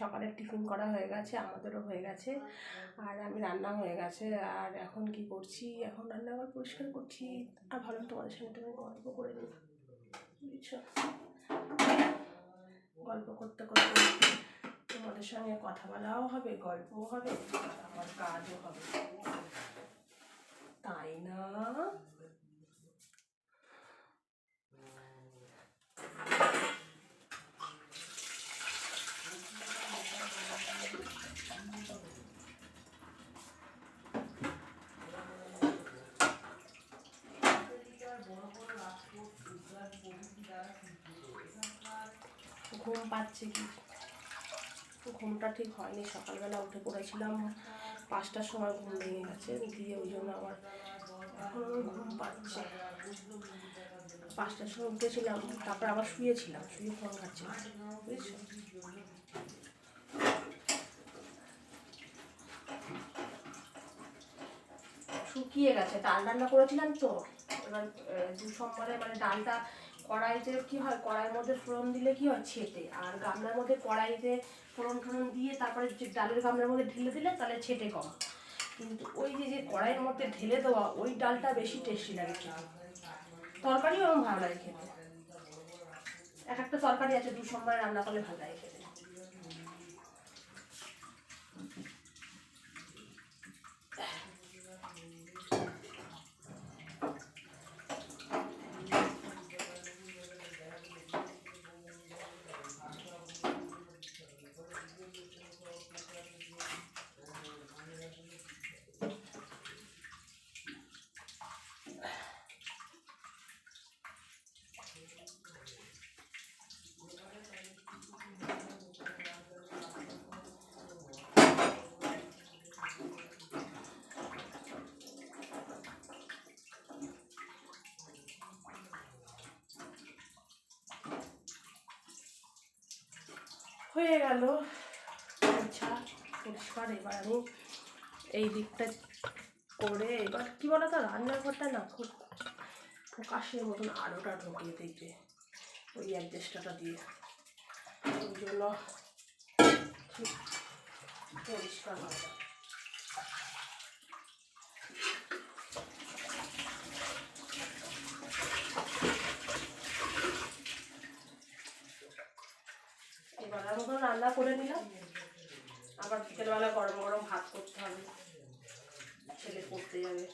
সকালের টিফিন করা হয়ে গেছে, আমাদেরও হয়ে গেছে। আর আমি রান্না হয়ে গেছে, আর এখন কি করছি? এখন রান্নাঘর পরিষ্কার করছি। আর ভালো তোমাদের সঙ্গে তুমি গল্প করে নিই। গল্প করতে করতে তোমাদের সঙ্গে কথা বলাও হবে, গল্পও হবে আমার কাজও হবে। তাই না? ঘুম পাচ্ছে কি? ঘুমটা ঠিক হয়নি। সকালবেলা উঠে পড়েছিলাম। পাঁচটার সময় ঘুম ভেঙে গেছে। দিয়ে ওই জন্য আবার এখন আমার ঘুম পাচ্ছে। পাঁচটার সময় উঠেছিলাম। তারপর আবার শুয়েছিলাম। শুয়ে ফোন ঘাটছিলাম বুঝছ? শুকিয়ে গেছে। ডাল রান্না করেছিলাম তো। এবার দু সোমবারে মানে ডালটা কড়াইতে কি হয়? কড়াইয়ের মধ্যে ফোড়ন দিলে কি হয়? ছেটে। আর গামলার মধ্যে কড়াইতে ফোড়ন ফোড়ন দিয়ে তারপরে যে ডালের গামলার মধ্যে ঢেলে দিলে তাহলে ছেটে কম। কিন্তু ওই যে যে কড়াইয়ের মধ্যে ঢেলে দেওয়া, ওই ডালটা বেশি টেস্টি লাগে তরকারিও ভালো লাগে খেতে। এক একটা তরকারি আছে দু সময় রান্না করলে ভালো লাগে খেতে। হয়ে গেল। আচ্ছা পরিষ্কার, এবার আমি এই দিকটা করে এবার কী কি তো রান্নাঘরটা না খুব প্রকাশের মতন আলোটা ঢুকিয়ে দিতে ওই অ্যাডজাস্টারটা দিয়ে। ওই জন্য পরিষ্কার হয় না। এবার আমি কোনো রান্না করে নিলাম। আবার বিকেলবেলা গরম গরম ভাত করতে হবে। ছেলে পড়তে যাবে।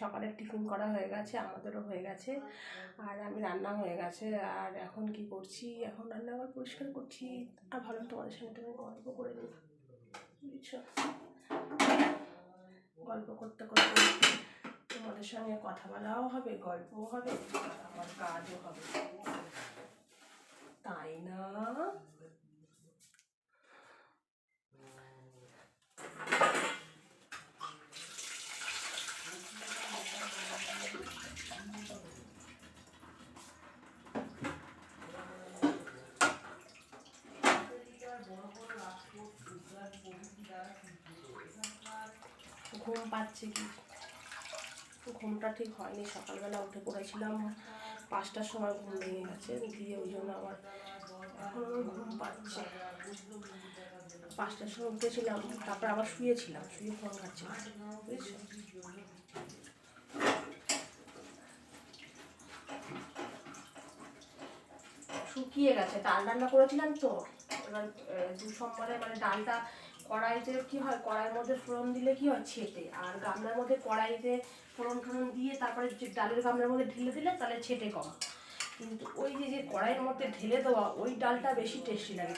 সকালের টিফিন করা হয়ে গেছে, আমাদেরও হয়ে গেছে। আর আমি রান্না হয়ে গেছে, আর এখন কি করছি? এখন রান্নাঘর পরিষ্কার করছি। আর ভালো তোমাদের সঙ্গে তুমি গল্প করে নিই। বুঝছ? গল্প করতে করতে তোমাদের সঙ্গে কথা বলাও হবে, গল্পও হবে আমার কাজও হবে। তাই না ঘুম পাচ্ছে কি? ঘুমটা ঠিক হয়নি, সকালবেলা উঠে পড়েছিলাম। পাঁচটার সময় ঘুম ভেঙে গেছে, দিয়ে ওই জন্য আবার এখন ঘুম পাচ্ছে। পাঁচটার সময় উঠেছিলাম, তারপর আবার শুয়েছিলাম, শুয়ে ফোন ঘাটছিলাম, বুঝছ? শুকিয়ে গেছে, ডাল রান্না করেছিলাম তো, এবার দু সোমবারে মানে ডালটা কড়াইতে কি হয়, কড়াইয়ের মধ্যে ফোড়ন দিলে কি হয়, ছেটে। আর গামলার মধ্যে কড়াইতে ফোড়ন ফোড়ন দিয়ে তারপরে যে ডালের গামলার মধ্যে ঢেলে দিলে তাহলে ছেটে কম। কিন্তু ওই যে যে কড়াইয়ের মধ্যে ঢেলে দেওয়া, ওই ডালটা বেশি টেস্টি লাগে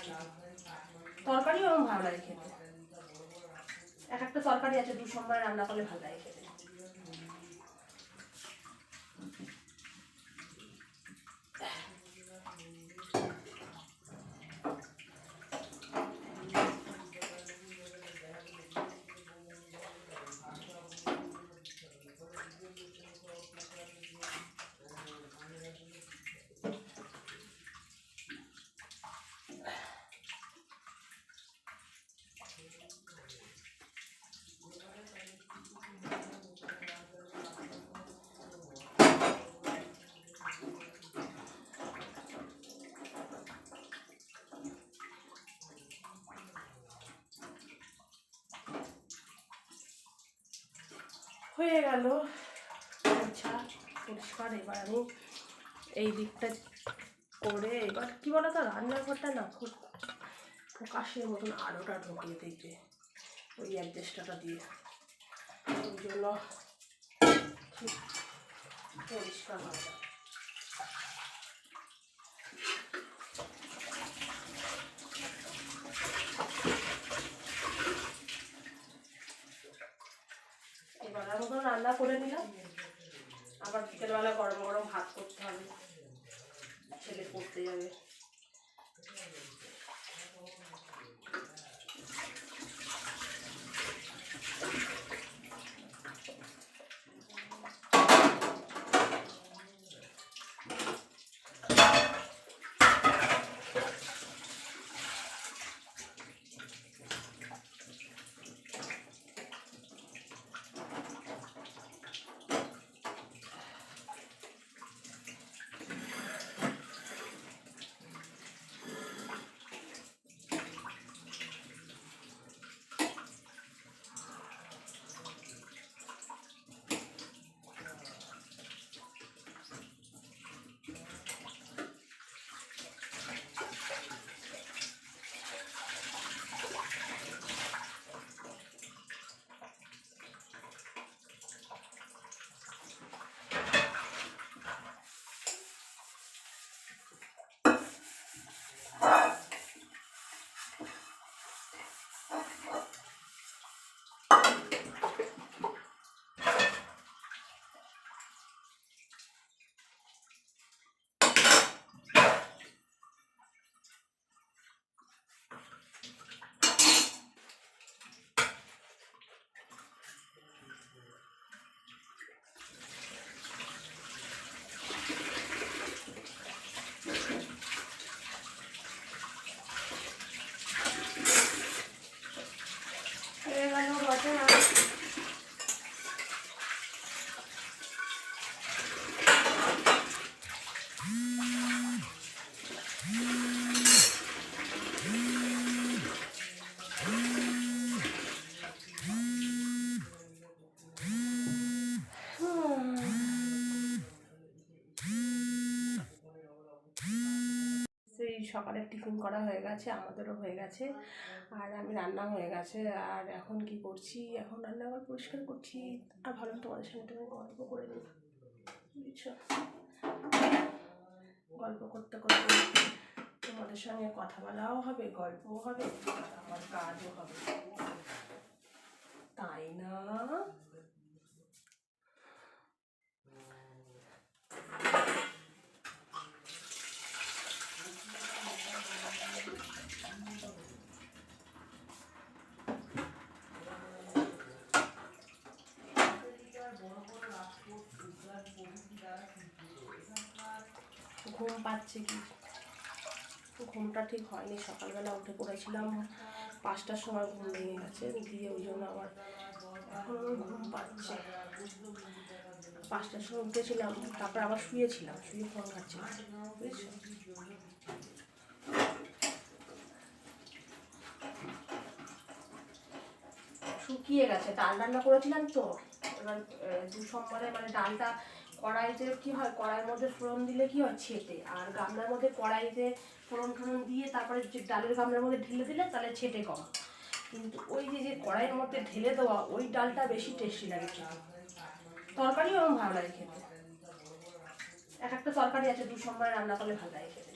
তরকারিও আমার ভালো লাগে খেতে। এক একটা তরকারি আছে দু সময় রান্না করলে ভালো লাগে খেতে। হয়ে গেল। আচ্ছা পরিষ্কার, এবার আমি এই দিকটা করে, এবার কী বলো তো রান্নাঘরটা না খুব প্রকাশের মতন আলোটা ঢুকিয়ে দিতে ওই অ্যাডজাস্টারটা দিয়ে। ওই জন্য সকালের টিফিন করা হয়ে গেছে, আমাদেরও হয়ে গেছে। আর আমি রান্না হয়ে গেছে, আর এখন কি করছি? এখন রান্নাঘর পরিষ্কার করছি। আর ভালো তোমাদের সঙ্গে তুমি গল্প করে নিই। বুঝছ? গল্প করতে করতে তোমাদের সঙ্গে কথা বলাও হবে, গল্পও হবে আমার কাজও হবে। তাই না ঘুম পাচ্ছে কি? ঘুমটা ঠিক হয়নি। সকালবেলা উঠে পড়েছিলাম। পাঁচটার সময় ঘুম ভেঙে গেছে। দিয়ে ওই জন্য আবার এখন আমার ঘুম পাচ্ছে। পাঁচটার সময় উঠেছিলাম। তারপর আবার শুয়েছিলাম। শুয়ে ফোন ঘাটছিলাম। বুঝছ? শুকিয়ে গেছে। ডাল রান্না করেছিলাম তো? এবার দু সোমবারে মানে ডালটা কড়াইতে কি হয়? কড়াইয়ের মধ্যে ফোড়ন দিলে কি হয়? ছেটে। আর গামলার মধ্যে কড়াইতে ফোড়ন ফোড়ন দিয়ে তারপরে ডালের গামলার মধ্যে ঢেলে দিলে তাহলে ছেটে কম। কিন্তু ওই যে যে কড়াইয়ের মধ্যে ঢেলে দেওয়া, ওই ডালটা বেশি টেস্টি লাগে তরকারি আমার ভালো লাগে খেতে। এক একটা তরকারি আছে দু সময় রান্না করলে ভালো লাগে খেতে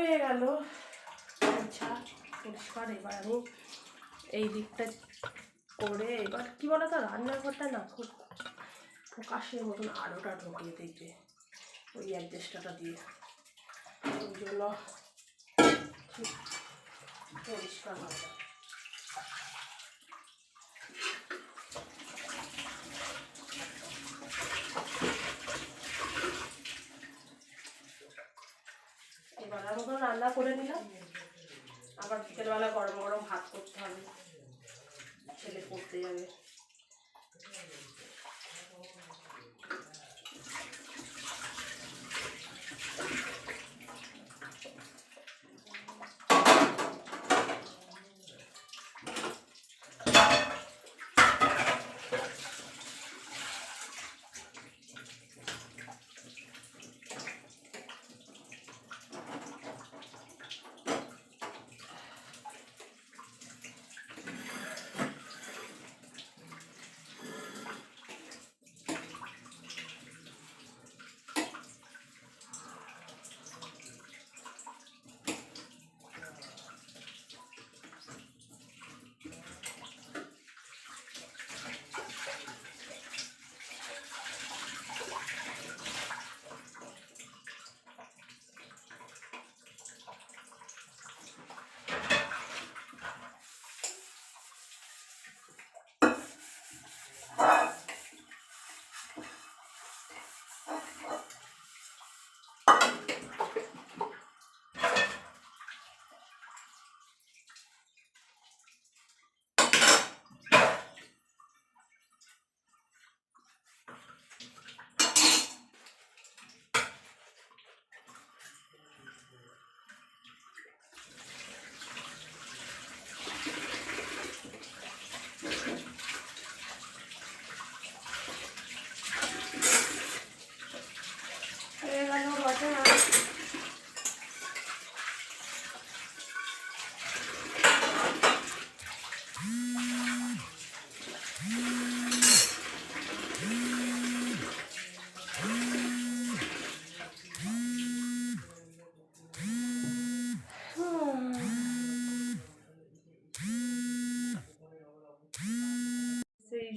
হয়ে গেল। আচ্ছা পরিষ্কার, এবার আমি এই দিকটা করে, এবার কি বলো তো রান্নাঘরটা না খুব প্রকাশের মতন আলোটা ঢুকিয়ে দিতে ওই অ্যাডজাস্টারটা দিয়ে। ওই জন্য পরিষ্কার হবে না। মতো রান্না করে নিলাম আবার বিকেলবেলা গরম গরম ভাত করতে হবে ছেলে পড়তে যাবে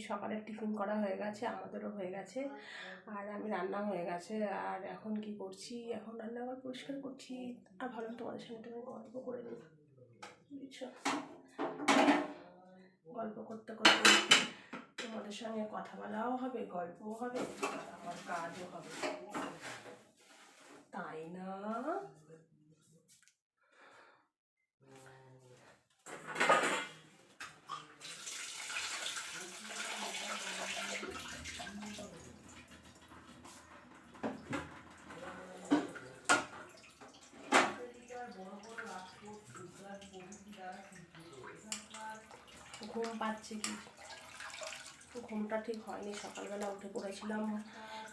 সকালের টিফিন করা হয়ে গেছে, আমাদেরও হয়ে গেছে। আর আমি রান্না হয়ে গেছে, আর এখন কি করছি? এখন রান্নাঘর পরিষ্কার করছি। আর ভালো তোমাদের সঙ্গে তুমি গল্প করে নিই। বুঝছ? গল্প করতে করতে তোমাদের সঙ্গে কথা বলাও হবে, গল্পও হবে আমার কাজও হবে। তাই না? ঘুম পাচ্ছে কি? ঘুমটা ঠিক হয়নি। সকালবেলা উঠে পড়েছিলাম।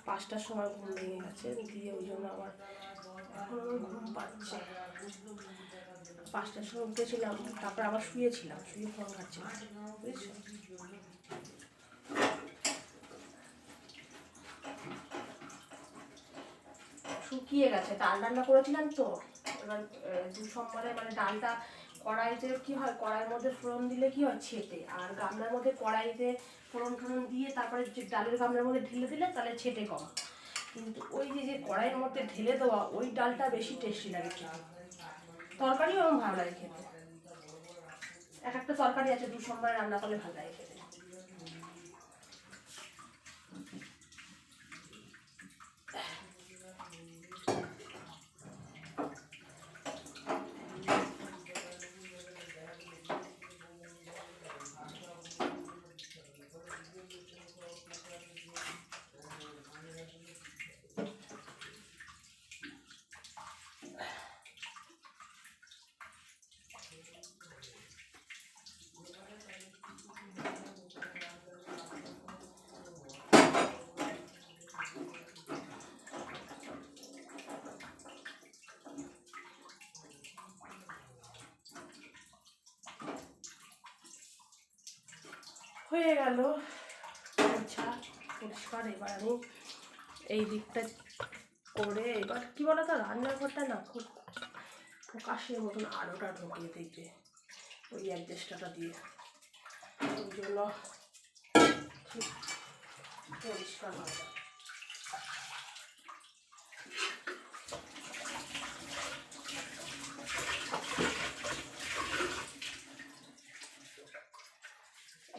পাঁচটার সময় ঘুম ভেঙে গেছে। দিয়ে ওই জন্য আবার আমার ঘুম পাচ্ছে। পাঁচটার সময় উঠেছিলাম। তারপর আবার শুয়েছিলাম। শুয়ে ফোন ঘাটছিলাম। বুঝছ? শুকিয়ে গেছে। ডাল রান্না করেছিলাম তো? এবার দু সোমবারে মানে ডালটা কড়াইতে কি হয়? কড়াইয়ের মধ্যে ফোড়ন দিলে কি হয়? ছেটে। আর গামলার মধ্যে কড়াইতে ফোড়ন ফোড়ন দিয়ে তারপরে ডালের গামলার মধ্যে ঢেলে দিলে তাহলে ছেটে কম। কিন্তু ওই যে যে কড়াইয়ের মধ্যে ঢেলে দেওয়া, ওই ডালটা বেশি টেস্টি লাগে তরকারিও আমার ভালো লাগে খেতে। এক একটা তরকারি আছে দু সোমবারে রান্না করলে ভালো লাগে খেতে। হয়ে গেল। আচ্ছা পরিষ্কার, এবার আমি এই দিকটা করে, এবার কী বলো তো রান্নাঘরটা না খুব প্রকাশের মতন আলোটা ঢুকিয়ে দিতে ওই অ্যাডজাস্টারটা দিয়ে। ওই জন্য পরিষ্কার হয় না।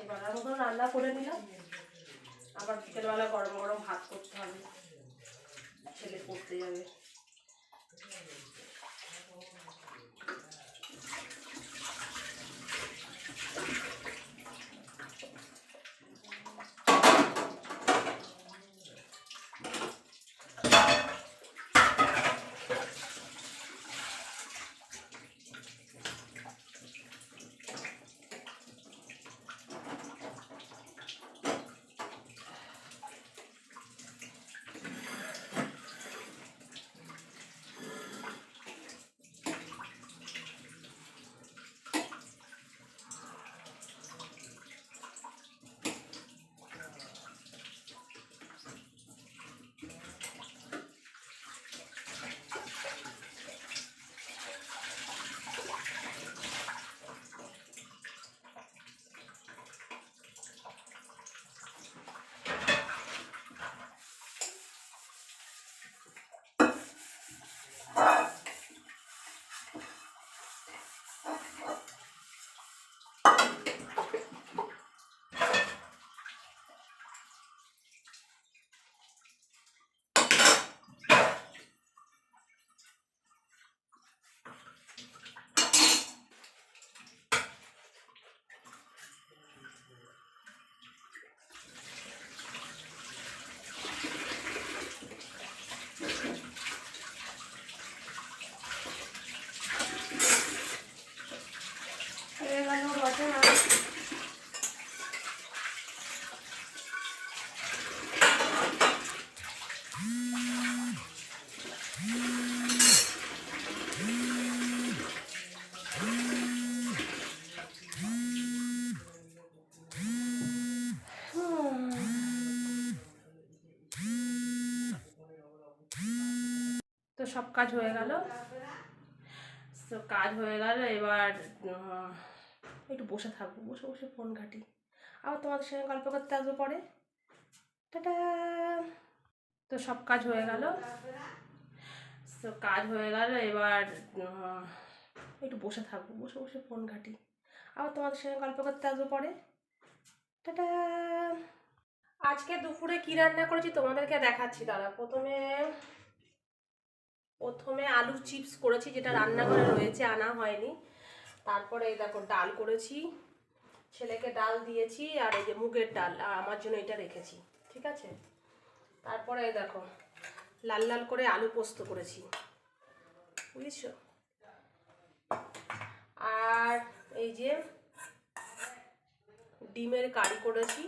এবার আর মতন রান্না করে নিলাম। আবার বিকেলবেলা গরম গরম ভাত করতে হবে। ছেলে পড়তে যাবে। সব কাজ হয়ে গেল। তো কাজ হয়ে গেল, এবার একটু বসে থাকব, বসে বসে ফোন ঘাটি। আবার তোমাদের সঙ্গে গল্প করতে আসব পরে। টাটা! তো সব কাজ হয়ে গেল। তো কাজ হয়ে গেল, এবার একটু বসে থাকব, বসে বসে ফোন ঘাটি। আবার তোমাদের সঙ্গে গল্প করতে আসব পরে। টাটা! আজকে দুপুরে কি রান্না করেছি তোমাদেরকে দেখাচ্ছি, দাদা। প্রথমে প্রথমে আলুর চিপস করেছি, যেটা রান্নাঘরে রয়েছে, আনা হয়নি। তারপরে এই দেখো, ডাল করেছি, ছেলেকে ডাল দিয়েছি, আর এই যে মুগের ডাল, আর আমার জন্য এটা রেখেছি, ঠিক আছে? তারপরে এই দেখো, লাল লাল করে আলু পোস্ত করেছি, বুঝেছ? আর এই যে ডিমের কারি করেছি,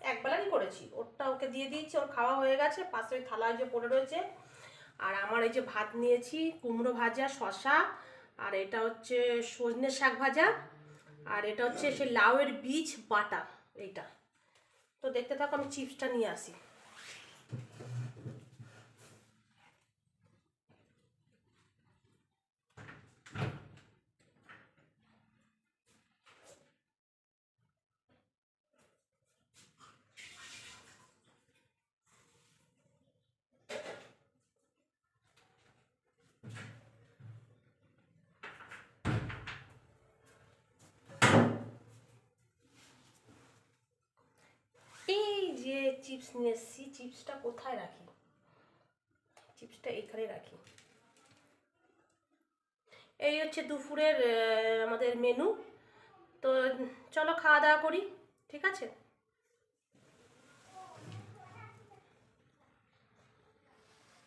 একবেলারই করেছি, ওরটা ওকে দিয়ে দিয়েছি, ওর খাওয়া হয়ে গেছে পাশে থালায় যে পড়ে রয়েছে আর আমার এই যে ভাত নিয়েছি, কুমড়ো ভাজা শশা আর এটা হচ্ছে সজনে শাক ভাজা, আর এটা হচ্ছে সে লাউয়ের বীজ বাটা, এইটা। তো দেখতে থাকো, আমি চিপসটা নিয়ে আসি এই যে চিপস নিয়ে এসেছি, চিপসটা কোথায় রাখি? চিপসটা এখানে রাখি। এই হচ্ছে দুপুরের আমাদের মেনু তো চলো খাওয়া দাওয়া করি, ঠিক আছে?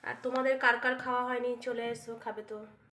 আর তোমাদের কার কার খাওয়া হয়নি? চলে এসো, খাবে তো।